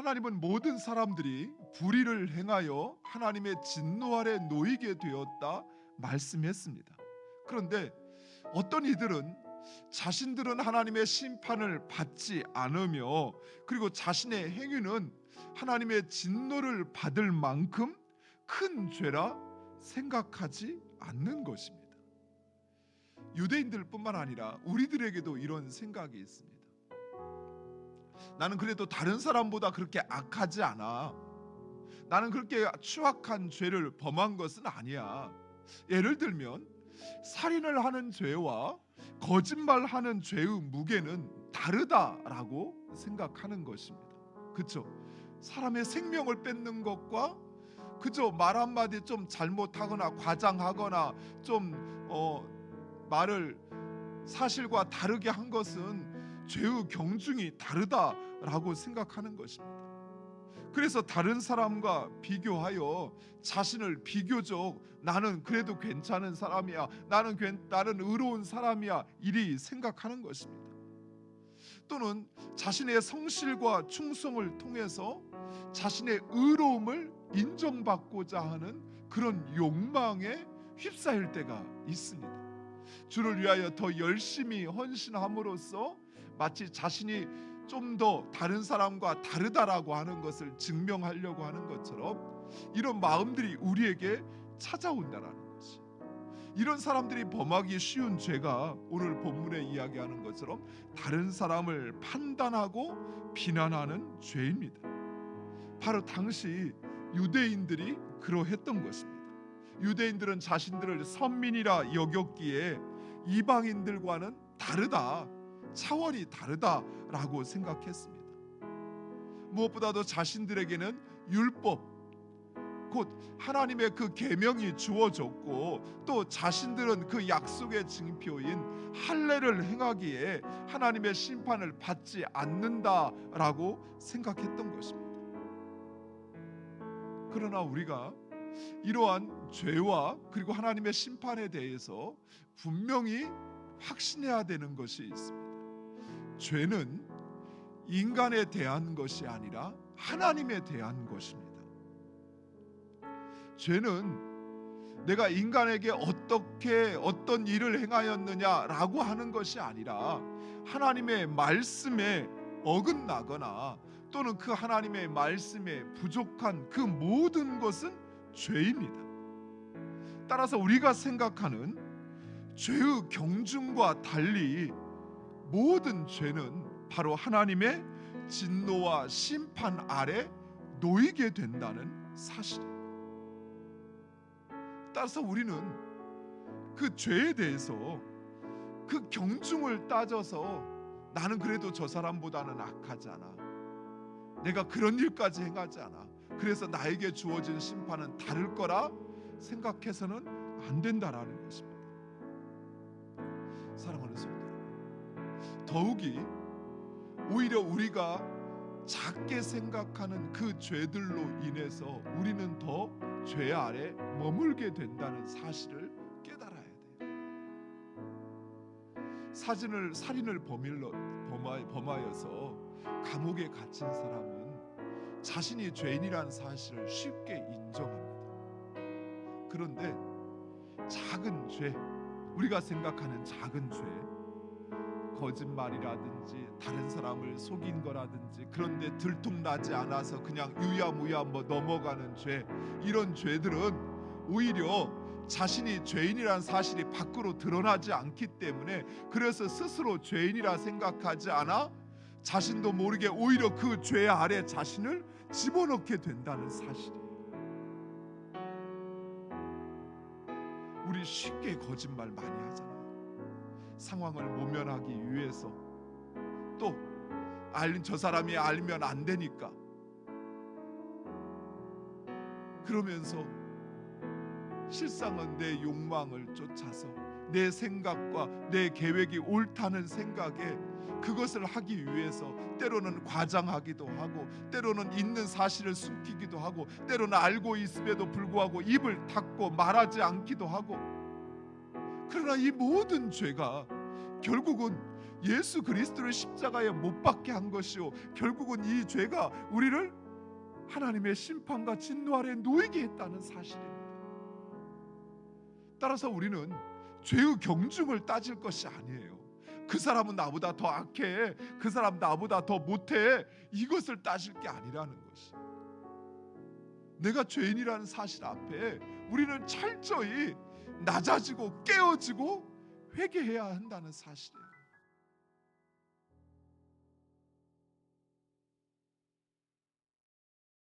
하나님은 모든 사람들이 불의를 행하여 하나님의 진노 아래 놓이게 되었다 말씀했습니다. 그런데 어떤 이들은 자신들은 하나님의 심판을 받지 않으며 그리고 자신의 행위는 하나님의 진노를 받을 만큼 큰 죄라 생각하지 않는 것입니다. 유대인들뿐만 아니라 우리들에게도 이런 생각이 있습니다. 나는 그래도 다른 사람보다 그렇게 악하지 않아. 나는 그렇게 추악한 죄를 범한 것은 아니야. 예를 들면 살인을 하는 죄와 거짓말하는 죄의 무게는 다르다라고 생각하는 것입니다. 그렇죠? 사람의 생명을 뺏는 것과 그저 말 한마디 좀 잘못하거나 과장하거나 좀 어, 말을 사실과 다르게 한 것은 죄의 경중이 다르다라고 생각하는 것입니다. 그래서 다른 사람과 비교하여 자신을 비교적 나는 그래도 괜찮은 사람이야. 나는 괜, 나는 의로운 사람이야. 이리 생각하는 것입니다. 또는 자신의 성실과 충성을 통해서 자신의 의로움을 인정받고자 하는 그런 욕망에 휩싸일 때가 있습니다. 주를 위하여 더 열심히 헌신함으로써 마치 자신이 좀 더 다른 사람과 다르다라고 하는 것을 증명하려고 하는 것처럼 이런 마음들이 우리에게 찾아온다라는 것이. 이런 사람들이 범하기 쉬운 죄가 오늘 본문에 이야기하는 것처럼 다른 사람을 판단하고 비난하는 죄입니다. 바로 당시 유대인들이 그러했던 것입니다. 유대인들은 자신들을 선민이라 여겼기에 이방인들과는 다르다, 차원이 다르다라고 생각했습니다. 무엇보다도 자신들에게는 율법, 곧 하나님의 그 계명이 주어졌고 또 자신들은 그 약속의 증표인 할례를 행하기에 하나님의 심판을 받지 않는다라고 생각했던 것입니다. 그러나 우리가 이러한 죄와 그리고 하나님의 심판에 대해서 분명히 확신해야 되는 것이 있습니다. 죄는 인간에 대한 것이 아니라 하나님에 대한 것입니다. 죄는 내가 인간에게 어떻게 어떤 일을 행하였느냐라고 하는 것이 아니라 하나님의 말씀에 어긋나거나 또는 그 하나님의 말씀에 부족한 그 모든 것은 죄입니다. 따라서 우리가 생각하는 죄의 경중과 달리 모든 죄는 바로 하나님의 진노와 심판 아래 놓이게 된다는 사실입니다. 따라서 우리는 그 죄에 대해서 그 경중을 따져서 나는 그래도 저 사람보다는 악하지 않아. 내가 그런 일까지 행하지 않아. 그래서 나에게 주어진 심판은 다를 거라 생각해서는 안 된다라는 것입니다. 사랑하는 더욱이 오히려 우리가 작게 생각하는 그 죄들로 인해서 우리는 더 죄 아래 머물게 된다는 사실을 깨달아야 돼요. 사진을 살인을 범하, 범하여서 감옥에 갇힌 사람은 자신이 죄인이라는 사실을 쉽게 인정합니다. 그런데 작은 죄, 우리가 생각하는 작은 죄, 거짓말이라든지 다른 사람을 속인 거라든지 그런데 들통나지 않아서 그냥 유야무야 뭐 넘어가는 죄 이런 죄들은 오히려 자신이 죄인이란 사실이 밖으로 드러나지 않기 때문에 그래서 스스로 죄인이라 생각하지 않아 자신도 모르게 오히려 그 죄 아래 자신을 집어넣게 된다는 사실이에요. 우리 쉽게 거짓말 많이 하잖아요. 상황을 모면하기 위해서. 또 알린 저 사람이 알면 안 되니까. 그러면서 실상은 내 욕망을 쫓아서 내 생각과 내 계획이 옳다는 생각에 그것을 하기 위해서 때로는 과장하기도 하고 때로는 있는 사실을 숨기기도 하고 때로는 알고 있음에도 불구하고 입을 닫고 말하지 않기도 하고 그러나 이 모든 죄가 결국은 예수 그리스도를 십자가에 못 박게 한 것이요 결국은 이 죄가 우리를 하나님의 심판과 진노 아래 놓이게 했다는 사실입니다. 따라서 우리는 죄의 경중을 따질 것이 아니에요. 그 사람은 나보다 더 악해, 그 사람 나보다 더 못해 이것을 따질 게 아니라는 것이. 내가 죄인이라는 사실 앞에 우리는 철저히 낮아지고 깨어지고 회개해야 한다는 사실이에요.